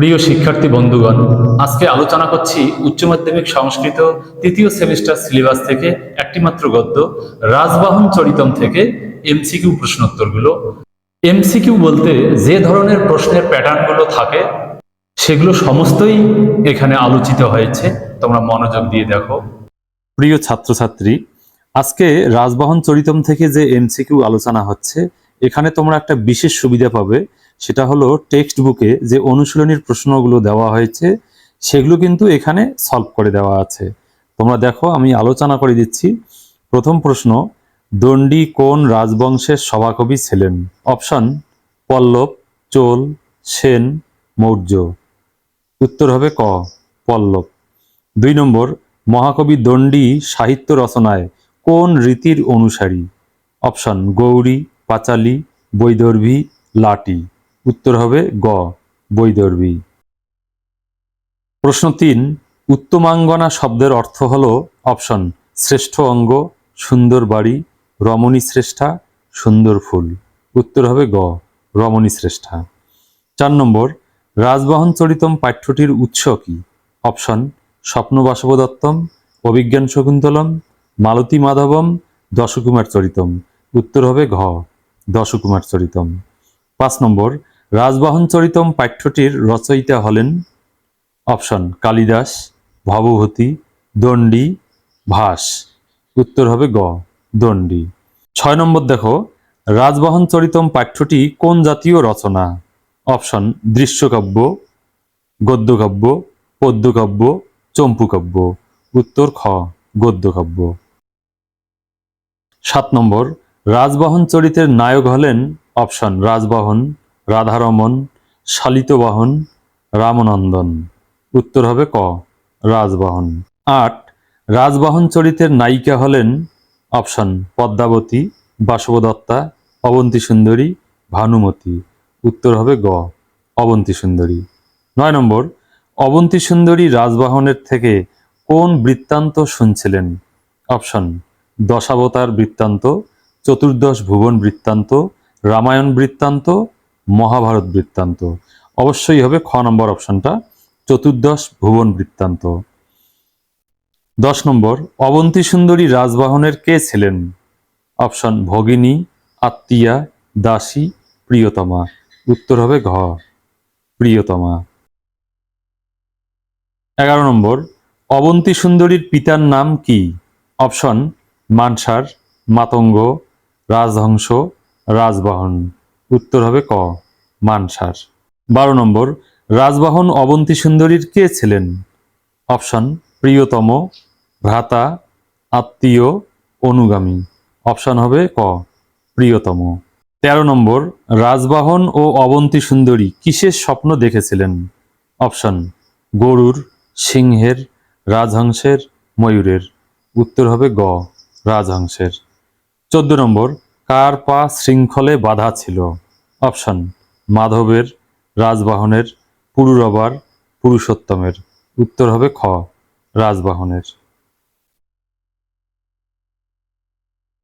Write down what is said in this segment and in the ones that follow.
প্রিয় শিক্ষার্থী বন্ধুগণ, আজকে আলোচনা করছি উচ্চ মাধ্যমিক সংস্কৃত তৃতীয় সেমিস্টার সিলেবাস থেকে একটি মাত্র গদ্য, রাজবাহন চরিতম থেকে এমসিকিউ প্রশ্নোত্তরগুলো। এমসিকিউ বলতে যে ধরনের প্রশ্নের প্যাটার্নগুলো থাকে, সেগুলো সমস্তই এখানে আলোচিত হয়েছে। তোমরা মনোযোগ দিয়ে দেখো। প্রিয় ছাত্রছাত্রী, আজকে রাজবাহন চরিতম থেকে যে এমসিকিউ আলোচনা হচ্ছে, এখানে তোমরা একটা বিশেষ সুবিধা পাবে। সেটা হলো টেক্সট বুকে যে অনুশীলনীর প্রশ্নগুলো দেওয়া হয়েছে, সেগুলো কিন্তু এখানে সলভ করে দেওয়া আছে। তোমরা দেখো, আমি আলোচনা করে দিচ্ছি। প্রথম প্রশ্ন, দণ্ডী কোন রাজবংশের সভাকবি ছিলেন? অপশন, পল্লব, চোল, সেন, মৌর্য। উত্তর হবে ক, পল্লব। দুই নম্বর, মহাকবি দণ্ডী সাহিত্য রচনায় কোন রীতির অনুসারী? অপশন, গৌরী, পাঁচালী, বৈদর্ভী, লাটি। উত্তর হবে গ বৈদর্ভী প্রশ্ন তিন, উত্তমাঙ্গনা শব্দের অর্থ হল অপশন, শ্রেষ্ঠ অঙ্গ, সুন্দর বাড়ি, রমণী শ্রেষ্ঠা, সুন্দর ফুল। উত্তর হবে গ, রমণী শ্রেষ্ঠা। চার নম্বর, রাজবাহন চরিতম পাঠ্যটির উৎস কি? অপশন, স্বপ্ন বাসবদত্তম, অভিজ্ঞান শকুন্তলম, মালতী মাধবম, দশকুমার চরিতম। উত্তর হবে ঘ, দশকুমার চরিতম। পাঁচ নম্বর রাজবাহন চরিতম পাঠ্যটির রচয়িতা হলেন অপশন কালিদাস, ভবভূতি, দণ্ডী, ভাস। উত্তর হবে গ, দণ্ডী। ছয় নম্বর দেখো, রাজবাহন চরিতম পাঠ্যটি কোন জাতীয় রচনা? অপশন, দৃশ্যকাব্য, গদ্যকাব্য, পদ্যকাব্য, চম্পুকাব্য। উত্তর খ, গদ্যকাব্য। সাত নম্বর, রাজবাহন চরিতের নায়ক হলেন অপশন, রাজবাহন রাধারমন, শালিতবাহন, রামনন্দন। উত্তর হবে ক, রাজবাহন। আট, রাজবাহন চরিতের নায়িকা হলেন অপশন, পদ্মাবতী, বাসবদত্তা অবন্তী সুন্দরী ভানুমতী। উত্তর হবে গ অবন্তী সুন্দরী নয় নম্বর অবন্তী সুন্দরী রাজবাহনের থেকে কোন বৃত্তান্ত শুনছিলেন? অপশন, দশাবতার বৃত্তান্ত, চতুর্দশ ভুবন বৃত্তান্ত, রামায়ণ বৃত্তান্ত মহাভারত বৃত্তান্ত। অবশ্যই হবে খ নম্বর অপশনটা, চতুর্দশ ভুবন বৃত্তান্ত। দশ নম্বর, অবন্তী সুন্দরী রাজবাহনের কে ছিলেন? অপশন, ভগিনী, আত্মীয়া, দাসী, প্রিয়তমা। উত্তর হবে ঘ, প্রিয়তমা। এগারো নম্বর, অবন্তী সুন্দরীর পিতার নাম কি? অপশন, মানসার, মাতঙ্গ, রাজহংস, রাজবাহন। উত্তর হবে ক, মানসার। বারো নম্বর, রাজবাহন অবন্তী সুন্দরীর কে ছিলেন? অপশন, প্রিয়তম, ভ্রাতা, আত্মীয়, অনুগামী। অপশন হবে ক, প্রিয়তম। তেরো নম্বর, রাজবাহন ও অবন্তী সুন্দরী কিসের স্বপ্ন দেখেছিলেন? অপশন, গরুর, সিংহের, রাজহংসের, ময়ূরের। উত্তর হবে গ, রাজহংসের। চোদ্দ নম্বর কার পা শৃঙ্খলে বাধা ছিল? অপশন, মাধবের, রাজবাহনের, পুরুরবার, পুরুষোত্তমের। উত্তর হবে খ, রাজবাহনের।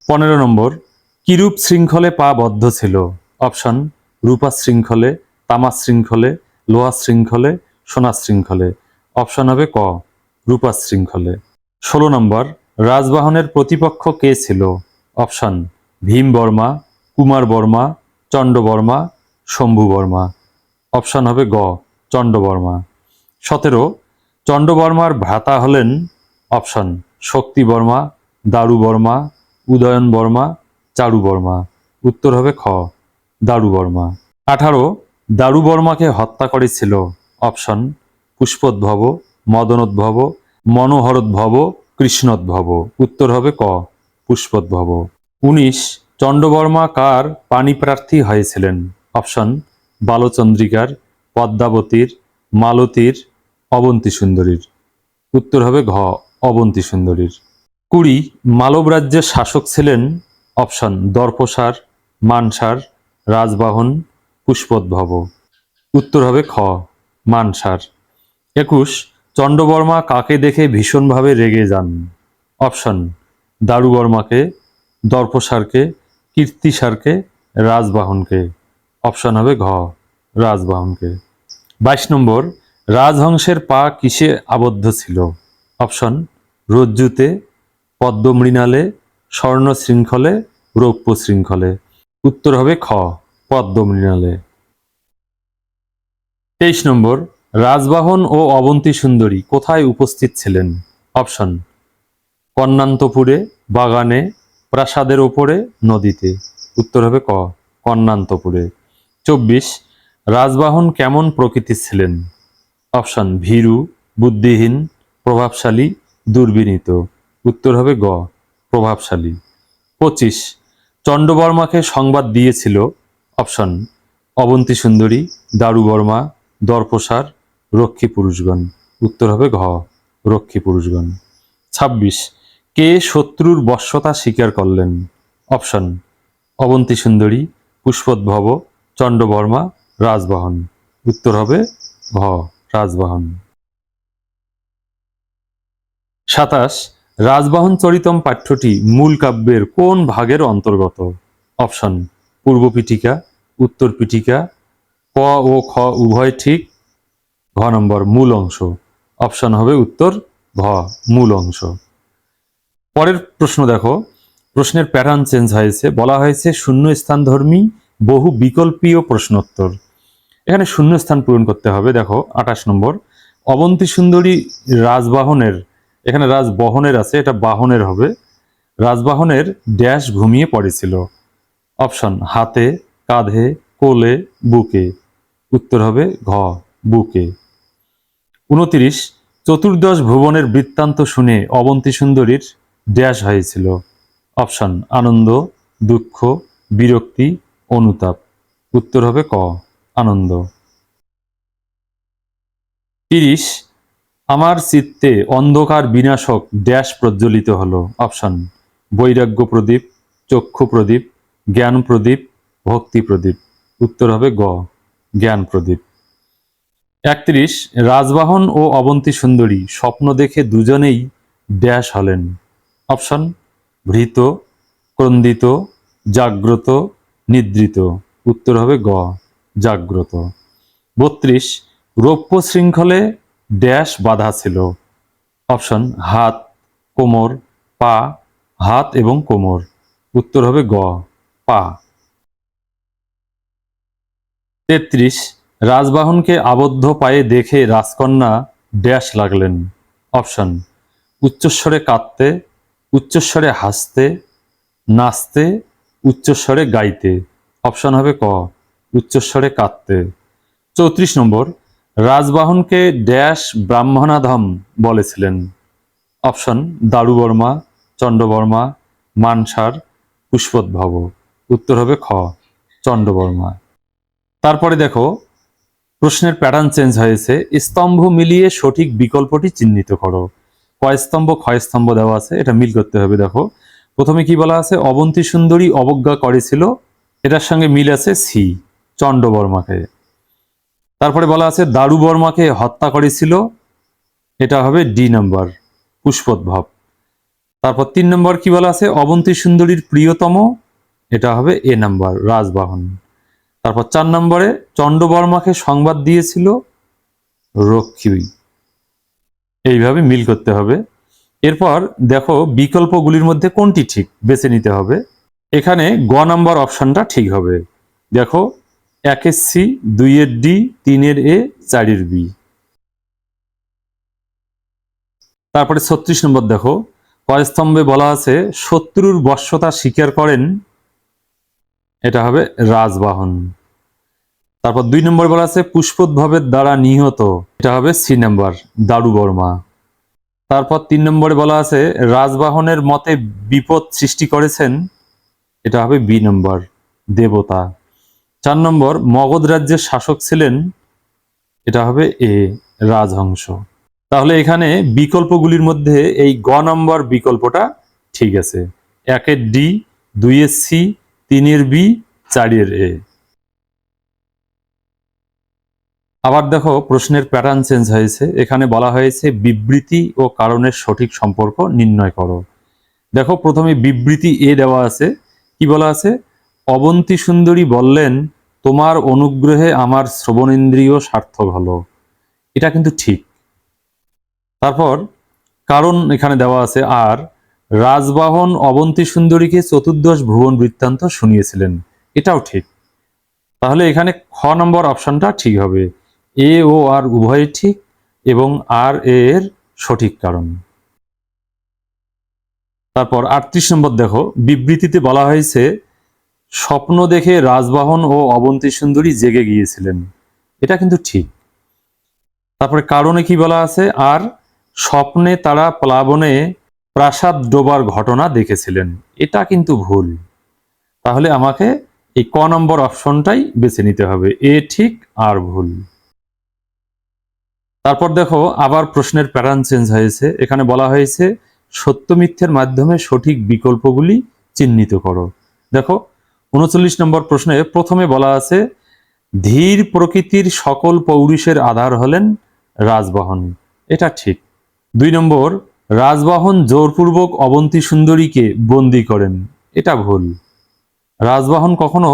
পনেরো নম্বর, কিরূপ শৃঙ্খলে পা বদ্ধ ছিল? অপশন, রূপা শৃঙ্খলে, তামা শৃঙ্খলে, লোহা শৃঙ্খলে, সোনা শৃঙ্খলে। অপশন হবে ক, রূপা শৃঙ্খলে। ষোলো নম্বর, রাজবাহনের প্রতিপক্ষ কে ছিল? অপশন ভীম বর্মা, কুমার বর্মা চণ্ড বর্মা, শম্ভু বর্মা। অপশন হবে গ চণ্ড বর্মা। সতেরো চণ্ড বর্মার ভ্রাতা হলেন অপশন, শক্তি বর্মা, দারু বর্মা, উদয়ন বর্মা, চারু বর্মা। উত্তর হবে খ, দারু বর্মা। আঠারো, দারু বর্মাকে হত্যা করেছিল, অপশন, পুষ্পোদ্ভব, মদনোদ্ভব, মনোহরোদ্ভব, কৃষ্ণোদ্ভব। উত্তর হবে ক, পুষ্পোদ্ভব। উনিশ চণ্ডবর্মা কার পাণিপ্রার্থী হয়েছিলেন? অপশন, বালচন্দ্রিকার, পদ্মাবতীর, মালতীর অবন্তী সুন্দরীর উত্তর হবে ঘ অবন্তী সুন্দরীর কুড়ি, মালব রাজ্যের শাসক ছিলেন? অপশন, দর্পসার, মানসার, রাজবাহন, পুষ্পোদ্ভব। উত্তর হবে খ, মানসার। একুশ চণ্ডবর্মা কাকে দেখে ভীষণভাবে রেগে যান? অপশন, দারুবর্মাকে দর্পসারকে, কীর্তিসারকে, রাজবাহনকে। অপশন হবে ঘ, রাজবাহনকে। বাইশ নম্বর, রাজহংসের পা কিসে আবদ্ধ ছিল? অপশন, রজ্জুতে, পদ্মমৃণালে স্বর্ণ শৃঙ্খলে রৌপ্য শৃঙ্খলে উত্তর হবে খ, পদ্মমৃণালে। তেইশ নম্বর, রাজবাহন ও অবন্তী সুন্দরী কোথায় উপস্থিত ছিলেন? অপশন কর্ণান্তপুরে বাগানে প্রাসাদের ওপরে নদীতে। উত্তর হবে ক, কর্ণান্তপুরে। চব্বিশ, রাজবাহন কেমন প্রকৃতির ছিলেন? অপশন, ভীরু, বুদ্ধিহীন, প্রভাবশালী, দুর্বিনীত। উত্তর হবে গ, প্রভাবশালী। পঁচিশ চণ্ডবর্মাকে সংবাদ দিয়েছিল, অপশন অবন্তী সুন্দরী দারুবর্মা, দর্পসার, রক্ষী পুরুষগণ। উত্তর হবে ঘ, রক্ষী পুরুষগণ। ছাব্বিশ কে শত্রুর বশ্যতা স্বীকার করলেন? অপশন, অবন্তী সুন্দরী, পুষ্পোদ্ভব চণ্ডবর্মা রাজবাহন। উত্তর হবে ঘ, রাজবাহন। সাতাশ, রাজবাহন চরিতম পাঠ্যটি মূল কাব্যের কোন ভাগের অন্তর্গত? অপশন, পূর্ব পিঠিকা, উত্তর পিঠিকা, ক ও খ উভয় ঠিক। ঘ নম্বর মূল অংশ। অপশন হবে উত্তর ঘ, মূল অংশ। পরের প্রশ্ন দেখো। প্রশ্নের প্যাটার্ন চেঞ্জ হয়েছে। বলা হয়েছে শূন্য স্থান ধর্মী বহু বিকল্পীয় প্রশ্নোত্তর। এখানে শূন্য স্থান পূরণ করতে হবে। দেখো, আঠাশ নম্বর। অবন্তী সুন্দরী রাজবাহনের, এখানে রাজবহনের আছে, এটা বাহনের হবে। রাজবাহনের ড্যাশ ঘুমিয়ে পড়েছিল। অপশন, হাতে, কাঁধে, কোলে, বুকে। উত্তর হবে ঘ, বুকে। উনতিরিশ, চতুর্দশ ভুবনের বৃত্তান্ত শুনে অবন্তী সুন্দরীর ড্যাশ হয়েছিল। অপশন, আনন্দ, দুঃখ, বিরক্তি, অনুতাপ। উত্তর হবে ক, আনন্দ। তিরিশ, আমার চিত্তে অন্ধকার বিনাশক ড্যাশ প্রজ্বলিত হলো। অপশন, বৈরাগ্য প্রদীপ, চক্ষু প্রদীপ, জ্ঞান প্রদীপ, ভক্তি প্রদীপ। উত্তর হবে গ, জ্ঞান প্রদীপ। একত্রিশ, রাজবাহন ও অবন্তী সুন্দরী স্বপ্ন দেখে দুজনেই ড্যাশ হলেন। অপশন, ভৃত, ক্রন্দিত, জাগ্রত, নিদ্রিত। উত্তর হবে গ, জাগ্রত। বত্রিশ, রৌপ্য শৃঙ্খলে ড্যাশ বাধা ছিল। অপশন, হাত, কোমর, পা, হাত এবং কোমর। উত্তর হবে গ, পা। তেত্রিশ, রাজবাহনকে আবদ্ধ পায়ে দেখে রাজকন্যা ড্যাশ লাগলেন। অপশন, উচ্চস্বরে কাঁদতে উচ্চস্বরে হাসতে, নাচতে, উচ্চস্বরে গাইতে। অপশন হবে ক, উচ্চস্বরে কাঁদতে। চৌত্রিশ নম্বর, রাজবাহনকে ড্যাশ ব্রাহ্মণাধম বলেছিলেন। অপশন, দারুবর্মা চণ্ডবর্মা মানসার, পুষ্পোদ্ভব। উত্তর হবে খ চণ্ডবর্মা তারপরে দেখো, প্রশ্নের প্যাটার্ন চেঞ্জ হয়েছে। স্তম্ভ মিলিয়ে সঠিক বিকল্পটি চিহ্নিত করো। কয় ক্ষয়স্তম্ভ দেওয়া আছে, এটা মিল করতে হবে, দেখো। প্রথমে কি বলা আছে? অবন্তী সুন্দরী অবজ্ঞা করেছিল এটার সঙ্গে মিল আছে সি চণ্ডবর্মাকে তারপরে বলা আছে দারু বর্মাকে হত্যা করেছিল এটা হবে ডি নাম্বার, পুষ্পোদ্ভব। তারপর তিন নম্বর কি বলা আছে? অবন্তী সুন্দরীর প্রিয়তম, এটা হবে এ নাম্বার, রাজবাহন। তারপর চার নম্বরে চণ্ডবর্মাকে সংবাদ দিয়েছিল রক্ষী। এইভাবে মিল করতে হবে। এরপর দেখো বিকল্পগুলির মধ্যে কোনটি ঠিক, বেছে নিতে হবে। এখানে গ নাম্বার অপশনটা ঠিক হবে। দেখো একের সি দুইয়ের ডি তিনের এ চারের বি। তারপরে ছত্রিশ নম্বর দেখো কয়স্তম্ভে বলা আছে, শত্রুর বশ্যতা স্বীকার করেন, এটা হবে রাজবাহন। তারপর দুই নম্বর বলা আছে, পুষ্পোদ্ভবের দ্বারা নিহত। এটা হবে সি নাম্বার, দারু বর্মা। তারপর তিন নম্বরে বলা আছে, রাজবাহনের মতে বিপদ সৃষ্টি করেছেন, এটা হবে বি নম্বর, দেবতা। চার নম্বর, মগধ রাজ্যের শাসক ছিলেন, এটা হবে এ, রাজহংস। তাহলে এখানে বিকল্পগুলির মধ্যে এই গ নম্বর বিকল্পটা ঠিক আছে। একের ডি, দুইয়ের সি, তিনের বি, চারের এ। আবার দেখো প্রশ্নের প্যাটার্ন চেঞ্জ হয়েছে। এখানে বলা হয়েছে বিবৃতি ও কারণের সঠিক সম্পর্ক নির্ণয় করো। দেখো প্রথমে বিবৃতি এ দেওয়া আছে। কি বলা আছে? অবন্তী সুন্দরী বললেন, তোমার অনুগ্রহে আমার শ্রবণেন্দ্রিয় সার্থক হলো। এটা কিন্তু ঠিক। তারপর কারণ এখানে দেওয়া আছে, আর রাজবাহন অবন্তী সুন্দরীকে চতুর্দশ ভুবন বৃত্তান্ত শুনিয়েছিলেন। এটাও ঠিক। তাহলে এখানে খ নম্বর অপশনটা ঠিক হবে। এ ও আর উভয়ই ঠিক এবং আর এর সঠিক কারণ। তারপর আটত্রিশ নম্বর দেখো, বিবৃতিতে বলা হয়েছে, স্বপ্ন দেখে রাজবাহন ও অবন্তী সুন্দরী জেগে গিয়েছিলেন। এটা কিন্তু ঠিক। তারপরে কারণে কি বলা আছে? আর স্বপ্নে তারা প্লাবনে প্রাসাদ ডোবার ঘটনা দেখেছিলেন। এটা কিন্তু ভুল। তাহলে আমাকে এই ক নম্বর অপশনটাই বেছে নিতে হবে। এ ঠিক আর ভুল। তারপর দেখো আবার প্রশ্নের প্যাটার্ন চেঞ্জ হয়েছে। এখানে বলা হয়েছে, সত্য মিথ্যের মাধ্যমে সঠিক বিকল্পগুলি চিহ্নিত করো। দেখো, উনচল্লিশ নম্বর প্রশ্নে প্রথমে বলা আছে, ধীর প্রকৃতির সকল পৌরুষের আধার হলেন রাজবাহন। এটা ঠিক। দুই নম্বর, রাজবাহন জোরপূর্বক অবন্তী সুন্দরীকে বন্দি করেন। এটা ভুল। রাজবাহন কখনো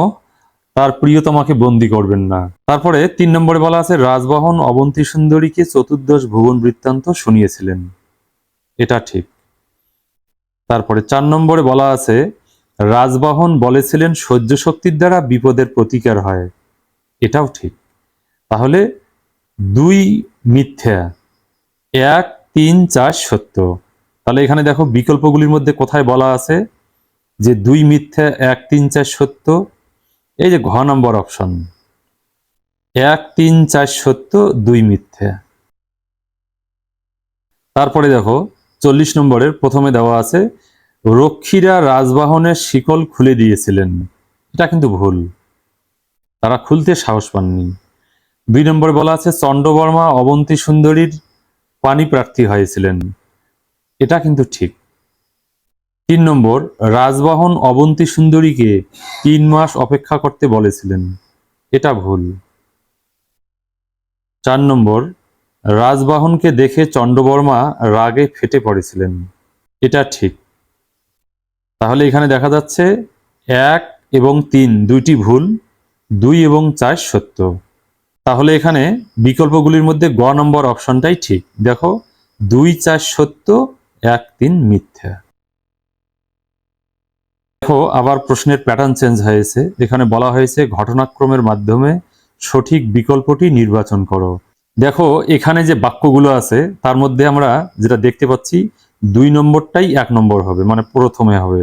তার প্রিয়তমাকে বন্দি করবেন না। তারপরে তিন নম্বরে বলা আছে, রাজবাহন অবন্তী সুন্দরীকে চতুর্দশ ভুবন বৃত্তান্ত শুনিয়েছিলেন। এটা ঠিক। তারপরে চার নম্বরে বলা আছে, রাজবাহন বলেছিলেন সহ্য শক্তির দ্বারা বিপদের প্রতিকার হয়। এটাও ঠিক। তাহলে দুই মিথ্যা, এক, তিন, চার সত্য। তাহলে এখানে দেখো বিকল্পগুলির মধ্যে কোথায় বলা আছে যে দুই মিথ্যা, এক, তিন, চার সত্য এই যে ঘ নম্বর অপশন। এক, তিন, চার, সত্য, দুই মিথ্যা। তারপরে দেখো, চল্লিশ নম্বরের প্রথমে দেওয়া আছে, রক্ষীরা রাজবাহনের শিকল খুলে দিয়েছিলেন। এটা কিন্তু ভুল। তারা খুলতে সাহস পাননি। দুই নম্বরে বলা আছে চন্ডবর্মা অবন্তী সুন্দরীর পানি প্রার্থী হয়েছিলেন। এটা কিন্তু ঠিক। তিন নম্বর, রাজবাহন অবন্তী সুন্দরীকে তিন মাস অপেক্ষা করতে বলেছিলেন। এটা ভুল। চার নম্বর, রাজবাহনকে দেখে চন্ডবর্মা রাগে ফেটে পড়েছিলেন। এটা ঠিক। তাহলে এখানে দেখা যাচ্ছে এক এবং তিন দুইটি ভুল, দুই এবং চার সত্য। তাহলে এখানে বিকল্পগুলির মধ্যে গ নম্বর অপশনটাই ঠিক। দেখো, দুই চার সত্য, এক তিন মিথ্যা। দেখো, আবার প্রশ্নের প্যাটার্ন চেঞ্জ হয়েছে। এখানে বলা হয়েছে ঘটনাক্রমের মাধ্যমে সঠিক বিকল্পটি নির্বাচন করো। দেখো, এখানে যে বাক্যগুলো আছে, তার মধ্যে আমরা যেটা দেখতে পাচ্ছি, দুই নম্বরটাই এক নম্বর হবে মানে প্রথমে হবে।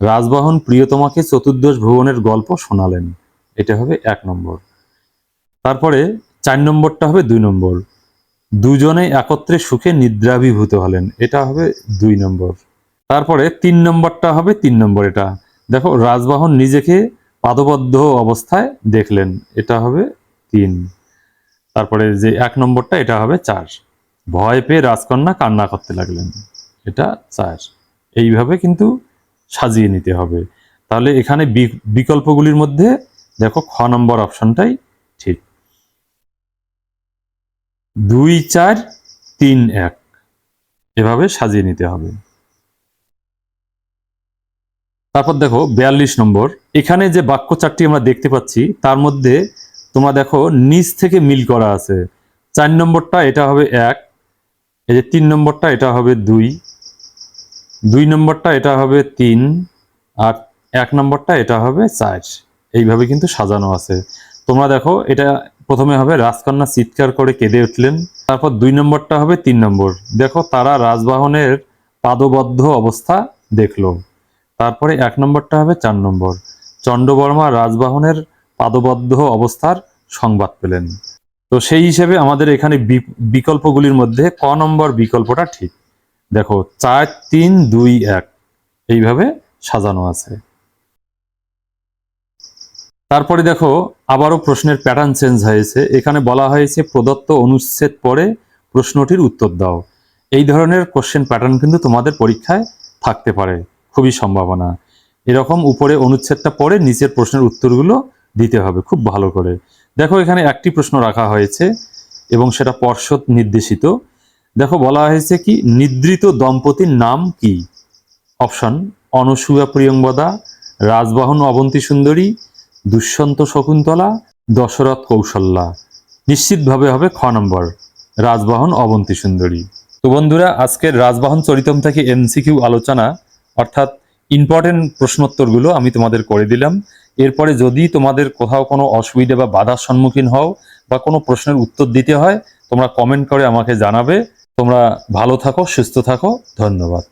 রাজবাহন প্রিয়তমাকে চতুর্দশ ভুবনের গল্প শোনালেন। এটা হবে এক নম্বর। তারপরে চার নম্বরটা হবে দুই নম্বর। দুজনে একত্রে সুখে নিদ্রাভিভূত হলেন। এটা হবে দুই নম্বর। তারপরে তিন নম্বরটা হবে তিন নম্বর এটা। দেখো, রাজবাহন নিজেকে পাদবদ্ধ অবস্থায় দেখলেন, এটা হবে তিন। তারপরে যে এক নম্বরটা, এটা হবে চার। ভয় পেয়ে রাজকন্যা কান্না করতে লাগলেন, এটা চার। এইভাবে কিন্তু সাজিয়ে নিতে হবে। তাহলে এখানে বিকল্পগুলির মধ্যে দেখো, খ নম্বর অপশনটাই ঠিক। দুই, চার, তিন, এক। এভাবে সাজিয়ে নিতে হবে। তারপর দেখো বিয়াল্লিশ নম্বর। এখানে যে বাক্য চারটি আমরা দেখতে পাচ্ছি, তার মধ্যে তোমরা দেখো নিচ থেকে মিল করা আছে। চার নম্বরটা এটা হবে এক, এই যে তিন নম্বরটা এটা হবে দুই দুই নম্বরটা এটা হবে তিন, আর এক নম্বরটা এটা হবে চার। এইভাবে কিন্তু সাজানো আছে। তোমরা দেখো এটা প্রথমে হবে, রাজকন্যা চিৎকার করে কেঁদে উঠলেন। তারপর দুই নম্বরটা হবে তিন নম্বর। দেখো তারা রাজবাহনের পাদবদ্ধ অবস্থা দেখল। তারপরে এক নম্বরটা হবে চার নম্বর। চন্ডবর্মা রাজবাহনের পাদবদ্ধ অবস্থার সংবাদ পেলেন। তো সেই হিসেবে আমাদের এখানে বিকল্পগুলির মধ্যে ক নম্বর বিকল্পটা ঠিক। দেখো, চার, তিন, দুই, এক। এইভাবে সাজানো আছে। তারপরে দেখো, আবারও প্রশ্নের প্যাটার্ন চেঞ্জ হয়েছে। এখানে বলা হয়েছে প্রদত্ত অনুচ্ছেদ পরে প্রশ্নটির উত্তর দাও। এই ধরনের কোশ্চেন প্যাটার্ন কিন্তু তোমাদের পরীক্ষায় থাকতে পারে। খুবই সম্ভাবনা। এরকম উপরে অনুচ্ছেদটা পড়ে নিচের প্রশ্নের উত্তরগুলো দিতে হবে খুব ভালো করে। দেখো এখানে একটি প্রশ্ন রাখা হয়েছে এবং সেটা পর্ষদ নির্দেশিত। দেখো বলা হয়েছে কি, নিদ্রিত দম্পতির নাম কি? অপশন, অনসূয়া প্রিয়ঙ্বদা রাজবাহন অবন্তী সুন্দরী, দুষ্যন্ত শকুন্তলা, দশরথ কৌশল্যা। নিশ্চিতভাবে হবে খ নম্বর, রাজবাহন অবন্তী সুন্দরী। তো বন্ধুরা, আজকের রাজবাহন চরিতম থেকে এমসিকিউ আলোচনা অর্থাৎ ইম্পর্টেন্ট প্রশ্নোত্তরগুলো আমি তোমাদের করে দিলাম। এরপরে যদি তোমাদের কোথাও কোনো অসুবিধা বা বাধার সম্মুখীন হও বা কোনো প্রশ্নের উত্তর দিতে হয়, তোমরা কমেন্ট করে আমাকে জানাবে। তোমরা ভালো থাকো, সুস্থ থাকো। ধন্যবাদ।